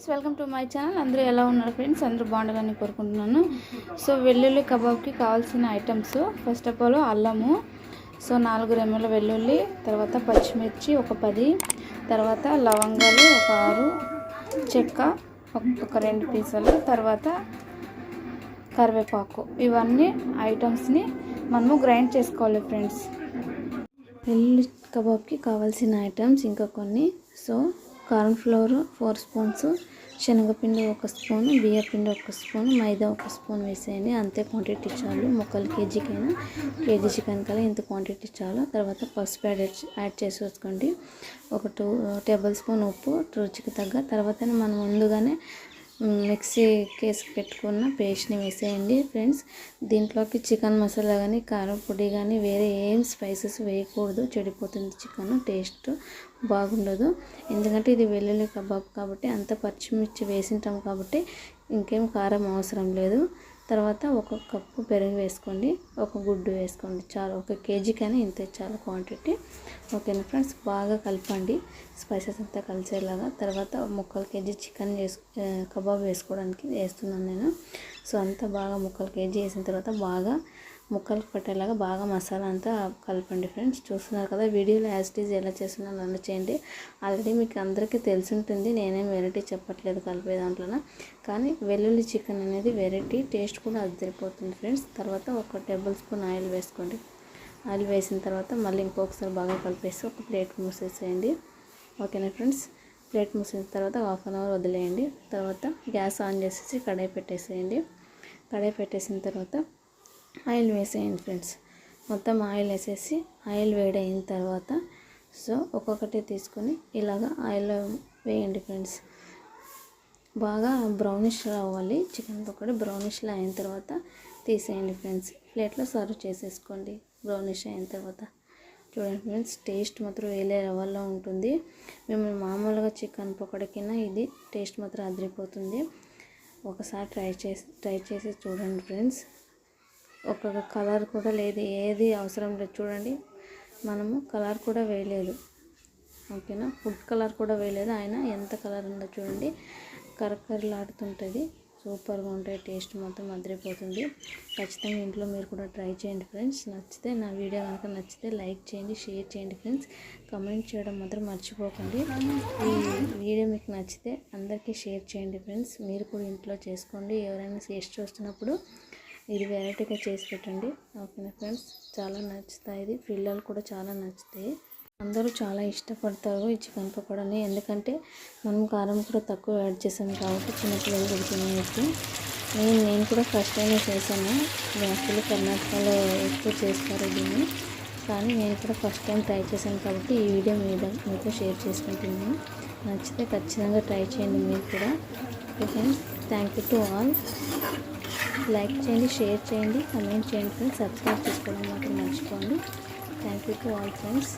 Friends welcome to my channel. అందరూ ఎలా ఉన్నారు ఫ్రెండ్స్? అందరూ బాగుండాలని కోరుకుంటున్నాను. సో వెల్లుల్లి కబాబ్కి కావాల్సిన ఐటమ్స్. ఫస్ట్ ఆఫ్ ఆల్ అల్లము. సో నాలుగు రెమ్మల వెల్లుల్లి తర్వాత పచ్చిమిర్చి ఒక పది తర్వాత లవంగాలు ఒక ఆరు చెక్క ఒక- రెండు పీసులు తర్వాత కరివేపాకు. ఇవన్నీ ఐటమ్స్ని మనము గ్రైండ్ చేసుకోవాలి ఫ్రెండ్స్. వెల్లుల్లి కబాబ్కి కావాల్సిన ఐటమ్స్ ఇంకా కొన్ని. సో కార్న్ఫ్లోర్ ఫోర్ స్పూన్స్ శనగపిండి ఒక స్పూన్ బియ్యపిండి ఒక స్పూన్ మైదా ఒక స్పూన్ వేసేయండి. అంతే క్వాంటిటీ చాలు. ముక్కలు కేజీకైనా కేజీ చికెన్ కల్లా ఇంత క్వాంటిటీ చాలు. తర్వాత పసుపు యాడ్ యాడ్ చేసి వేసుకోండి. ఒక టూ టేబుల్ స్పూన్ ఉప్పు రుచికి తగ్గ. తర్వాత మనం ముందుగానే మిక్సీ కేసి పెట్టుకున్న పేస్ట్ని వేసేయండి ఫ్రెండ్స్. దీంట్లోకి చికెన్ మసాలా కానీ కారం పొడి కానీ వేరే ఏం స్పైసెస్ వేయకూడదు. చెడిపోతుంది చికెన్ టేస్ట్ బాగుండదు. ఎందుకంటే ఇది వెల్లుల్లి కబాబ్ కాబట్టి అంత పచ్చిమిర్చి వేసింటాం కాబట్టి ఇంకేం కారం అవసరం లేదు. తర్వాత ఒక కప్పు పెరుగు వేసుకోండి ఒక గుడ్డు వేసుకోండి చాలు. ఒక కేజీకైనా ఇంతే చాలు క్వాంటిటీ. ఓకేనా ఫ్రెండ్స్? బాగా కలపండి. స్పైసెస్ అంతా కలిసేలాగా. తర్వాత ముక్కలు కేజీ చికెన్ వేసు కబాబ్ వేసుకోవడానికి వేస్తున్నాను నేను. సో అంతా బాగా ముక్కలు కేజీ వేసిన తర్వాత బాగా ముక్కలు పట్టేలాగా బాగా మసాలా అంతా కలపండి ఫ్రెండ్స్ చూస్తున్నారు కదా వీడియోలో యాజ్ ఈజ్ ఎలా చేస్తున్నాను నన్ను చేయండి. ఆల్రెడీ మీకు అందరికీ తెలిసి ఉంటుంది నేనేం వెరైటీ చెప్పట్లేదు కలిపే దాంట్లోన. కానీ వెల్లుల్లి చికెన్ అనేది వెరైటీ టేస్ట్ కూడా అదిరిపోతుంది ఫ్రెండ్స్ తర్వాత ఒక టేబుల్ స్పూన్ ఆయిల్ వేసుకోండి. ఆయిల్ వేసిన తర్వాత మళ్ళీ ఇంకొకసారి బాగా కలిపేసి ఒక ప్లేట్ మూసేసేయండి. ఓకేనా ఫ్రెండ్స్ ప్లేట్ మూసిన తర్వాత హాఫ్ అన్ అవర్ వదిలేయండి. తర్వాత గ్యాస్ ఆన్ చేసేసి కడాయి పెట్టేసేయండి. కడాయి పెట్టేసిన తర్వాత ఆయిల్ వేసేయండి ఫ్రెండ్స్. మొత్తం ఆయిల్ వేసేసి ఆయిల్ వేడైన తర్వాత సో ఒక్కొక్కటి తీసుకొని ఇలాగ ఆయిల్లో వేయండి ఫ్రెండ్స్. బాగా బ్రౌనిష్ అవ్వాలి. చికెన్ పకోడీ బ్రౌనిష్లో అయిన తర్వాత తీసేయండి ఫ్రెండ్స్. ప్లేట్లో సర్వ్ చేసేసుకోండి బ్రౌనిష్ అయిన తర్వాత. చూడండి ఫ్రెండ్స్ టేస్ట్ మాత్రం వేలే లెవెల్లో ఉంటుంది. మేము మామూలుగా చికెన్ పకోడీకైనా ఇది టేస్ట్ మాత్రం అదిరిపోతుంది. ఒకసారి ట్రై చేసి ట్రై చేసి చూడండి ఫ్రెండ్స్. ఒక కలర్ కూడా లేదు ఏది అవసరం లేదు. చూడండి మనము కలర్ కూడా వేయలేదు. ఓకేనా? ఫుడ్ కలర్ కూడా వేయలేదు. ఆయన ఎంత కలర్ ఉందో చూడండి. కరకరలాడుతుంటుంది. సూపర్గా ఉంటాయి టేస్ట్ మొత్తం అదిరిపోతుంది. ఖచ్చితంగా ఇంట్లో మీరు కూడా ట్రై చేయండి ఫ్రెండ్స్. నచ్చితే నా వీడియో కనుక నచ్చితే లైక్ చేయండి షేర్ చేయండి ఫ్రెండ్స్. కమెంట్ చేయడం మాత్రం మర్చిపోకండి. ఈ వీడియో మీకు నచ్చితే అందరికీ షేర్ చేయండి ఫ్రెండ్స్. మీరు కూడా ఇంట్లో చేసుకోండి. ఎవరైనా టేస్ట్ చూస్తున్నప్పుడు ఇది వెరైటీగా చేసి పెట్టండి. ఓకేనా ఫ్రెండ్స్? చాలా నచ్చుతాయి. ఇది పిల్లలు కూడా చాలా నచ్చుతాయి. అందరూ చాలా ఇష్టపడతారు ఈ చికెన్ పకోడాని. ఎందుకంటే మనం కారం కూడా తక్కువ యాడ్ చేసాం కాబట్టి చిన్నపిల్లలు కూడా తినేయచ్చు. నేను నేను కూడా ఫస్ట్ టైం చేశాను. యాక్చువల్లీ కర్ణాటకలో ఎక్కువ చేస్తారు దీన్ని. కానీ నేను కూడా ఫస్ట్ టైం ట్రై చేశాను కాబట్టి ఈ వీడియో మీద మీతో షేర్ చేసుకుంటున్నాను. నచ్చితే ఖచ్చితంగా ట్రై చేయండి మీరు కూడా. Okay friends? Thank you to all like చేయండి షేర్ చేయండి కమెంట్ చేయండి ఫ్రెండ్స్ సబ్స్క్రైబ్ చేసుకోవడం మాత్రం మర్చిపోండి. Thank you to all friends